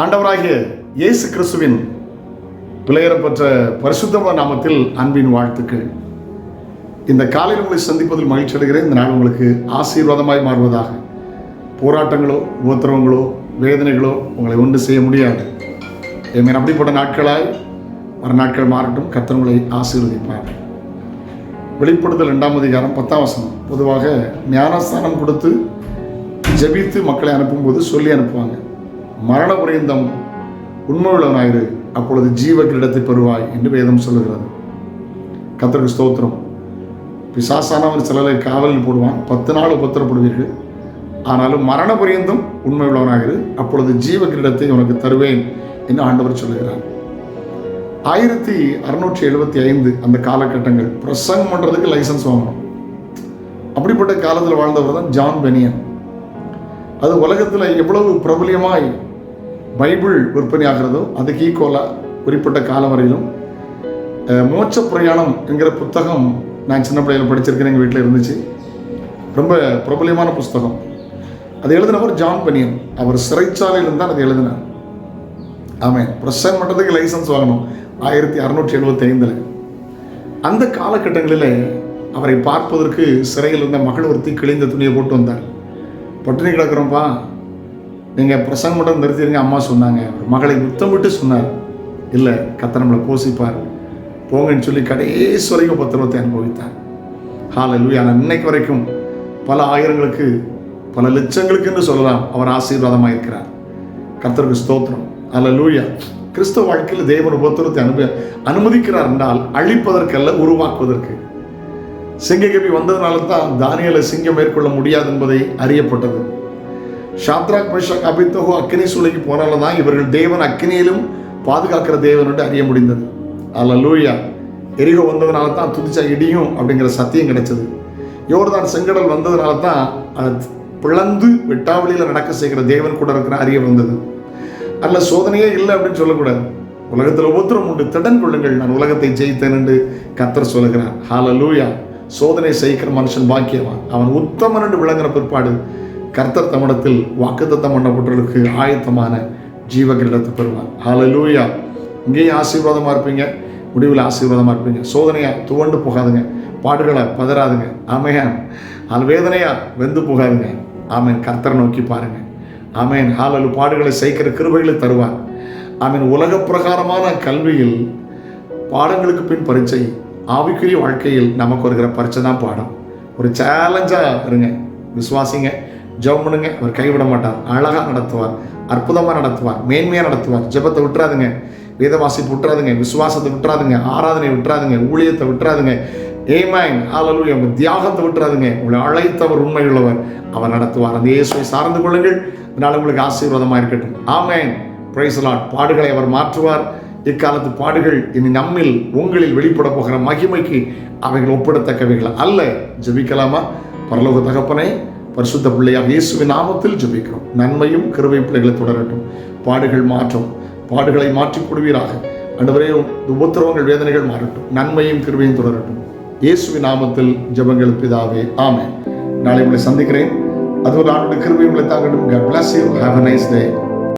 ஆண்டவராகிய இயேசு கிறிஸ்துவின் பிள்ளையரப்பற்ற பரிசுத்தமான நாமத்தில் அன்பின் வாழ்த்துக்கள். இந்த காலையில் உங்களை சந்திப்பதில் மகிழ்ச்சி அடைகிறேன். இந்த நாள் உங்களுக்கு ஆசீர்வாதமாய் மாறுவதாக. போராட்டங்களோ உபத்திரவங்களோ வேதனைகளோ உங்களை ஒன்று செய்ய முடியாது. ஏமேன் அப்படிப்பட்ட நாட்களாய் வர நாட்கள் மாறட்டும். கத்தனங்களை ஆசீர்வதிப்பார். வெளிப்படுத்தல் இரண்டாம் அதிகாரம் பத்தாம் வசனம். பொதுவாக ஞானஸ்தானம் கொடுத்து ஜெபித்து மக்களை அனுப்பும்போது சொல்லி அனுப்புவாங்க. மரண பரியந்தம் உண்மையுள்ளவனாயிரு அப்பொழுது ஜீவ கிரீடத்தை பெறுவாய் என்று வேதம் சொல்லுகிறது. கத்தருக்கு ஸ்தோத்திரம். பிசாசானவன் சிலரை காவலில் போடுவான் பத்து நாள் உபத்திரப்படுவீர்கள். ஆனாலும் மரண பரியந்தம் உண்மையுள்ளவனாகிரு அப்பொழுது ஜீவ கிரீடத்தை உனக்கு தருவேன் என்று ஆண்டவர் சொல்லுகிறார். ஆயிரத்தி அறுநூற்றி எழுபத்தி ஐந்து அந்த காலகட்டங்கள் பிரசங்கம் பண்ணுறதுக்கு லைசன்ஸ் வாங்கணும். அப்படிப்பட்ட காலத்தில் வாழ்ந்தவர் தான் ஜான் பெனியன். அது உலகத்தில் எவ்வளவு பிரபலியமாய் பைபிள் விற்பனையாகிறதோ அதுக்கு ஈக்குவலாக குறிப்பிட்ட காலம் வரையிலும் மோட்ச பிரயாணம் என்கிற புத்தகம் நான் சின்ன பிள்ளையில் படிச்சிருக்கிறேன் எங்கள் வீட்டில் இருந்துச்சு. ரொம்ப பிரபலியமான புஸ்தகம். அது எழுதினவர் ஜான் பனியன். அவர் சிறைச்சாலையில் தான் அது எழுதினார். ஆமாம் பிரசன் பண்ணுறதுக்கு லைசன்ஸ் வாங்கணும் ஆயிரத்தி அறுநூற்றி எழுபத்தி ஐந்தில். அந்த காலகட்டங்களில் அவரை பார்ப்பதற்கு சிறையில் இருந்த மகள் ஒருத்தி கிழிந்த துணியை போட்டு வந்தார். பட்டினி கிடக்குறோம்ப்பா நீங்கள் பிரசங்கம் மட்டும் நிறுத்திடுங்க அம்மா சொன்னாங்க. அவர் மகளை முத்தமிட்டு சொன்னார். இல்லை கத்த நம்மளை போசிப்பார். போங்கன்னு சொல்லி கடைசி வரைக்கும் பத்திரத்தை அனுபவித்தார். ஹாலலூயா ஆனால் இன்னைக்கு வரைக்கும் பல ஆயிரங்களுக்கு பல லட்சங்களுக்கு என்று சொல்லலாம் அவர் ஆசீர்வாதமாக இருக்கிறார். கர்த்தருக்கு ஸ்தோத்திரம். ஹalleluya கிறிஸ்தவ வாழ்க்கையில் தேவன் உபத்திரத்தை அனுப அனுமதிக்கிறார் என்றால் அழிப்பதற்கல்ல உருவாக்குவதற்கு. சிங்ககபி வந்ததுனால தான் தானியலை சிங்கம் மேற்கொள்ள முடியாது என்பதை அறியப்பட்டது. ஷாத்ராக் மேஷாக் அபித்தகோ அக்கினி சூளைக்கு போனால தான் இவர்கள் தேவன் அக்னியிலும் பாதுகாக்கிற தேவன் என்று அறிய முடிந்தது. அல்லூயா எரிகோ வந்ததுனால தான் துதிச்சா இடியும் அப்படிங்கிற சத்தியம் கிடைச்சது. யோர்தான் செங்கடல் வந்ததுனால தான் அது பிளந்து வெட்டாவளியில் நடக்க செய்கிற தேவன் கூட இருக்கிற அறிய வந்தது. அல்ல சோதனையே இல்லை அப்படின்னு சொல்லக்கூடாது. உலகத்தில் ஒவ்வொருத்தரும் உண்டு. திடன் கொள்ளுங்கள். நான் உலகத்தை ஜெயித்தேன் என்று கத்தர் சொல்லுகிறார். லூயா சோதனை செய்கிற மனுஷன் பாக்கியவான். அவன் உத்தமன் என்று விளங்குற பிற்பாடு கர்த்தர் தம்மிடத்தில் வாக்குத்தத்தம் பண்ணப்பட்டவர்களுக்கு ஆயத்தமான ஜீவ கிரீடத்தை பெறுவார். ஹalleluya இங்கேயும் ஆசீர்வாதமாக இருப்பீங்க. முடிவில் ஆசீர்வாதமாக இருப்பீங்க. சோதனையாக துவண்டு போகாதுங்க. பாடுகளை பதறாதுங்க. ஆமையான் அது வேதனையாக வெந்து போகாதுங்க. ஆமேன் கர்த்தரை நோக்கி பாருங்க. ஆமேன் ஹாலலு பாடுகளை சேர்க்கிற கிருபைகளை தருவார். ஆமீன் உலக பிரகாரமான கல்வியில் பாடங்களுக்கு பின் பரீட்சை ஆவிக்குரிய வாழ்க்கையில் நமக்கு வருகிற பரீட்சை தான் பாடம். ஒரு சேலஞ்சாக இருங்க. விசுவாசிங்க. ஜெபம் பண்ணுங்க. அவர் கைவிட மாட்டார். அழகாக நடத்துவார். அற்புதமாக நடத்துவார். மேன்மையாக நடத்துவார். ஜெபத்தை விட்டுறாதுங்க. வேதவாசிப்பு விட்டுறாதுங்க. விசுவாசத்தை விட்டுறாதுங்க. ஆராதனை விட்டுறாதுங்க. ஊழியத்தை விட்டுறாதுங்க. ஏமாயின் ஆலலூயா உங்கள் தியாகத்தை விட்டுறாதுங்க. உங்களை அழைத்தவர் உண்மையுள்ளவர். அவர் நடத்துவார். அந்த இயேசுவை சார்ந்து கொள்ளுங்கள். அதனால் உங்களுக்கு ஆசீர்வாதமாக இருக்கட்டும். ஆமேன் பிரைசலாட் பாடுகளை அவர் மாற்றுவார். இக்காலத்து பாடுகள் இனி நம்மில் உங்களில் வெளிப்பட போகிற மகிமைக்கு அவைகள் ஒப்பிடத்தக்கவைகள் அல்ல. ஜபிக்கலாமா? பரலோக தகப்பனை பரிசுத்த பிள்ளையாக இயேசுவின் நாமத்தில் ஜபிக்கிறோம். நன்மையும் கிருவை பிள்ளைகளை தொடரட்டும். பாடுகள் மாற்றும். பாடுகளை மாற்றிக் கொடுவீராக. அன்றுவரே உபத்திரவங்கள் வேதனைகள் மாறட்டும். நன்மையும் கிருவையும் தொடரட்டும். இயேசுவின் நாமத்தில் ஜபங்கள் பிதாவே ஆமே நாளை உங்களை சந்திக்கிறேன். அது ஒரு ஆண்டு கிருபை உங்களை தாங்கட்டும். God bless you. Have.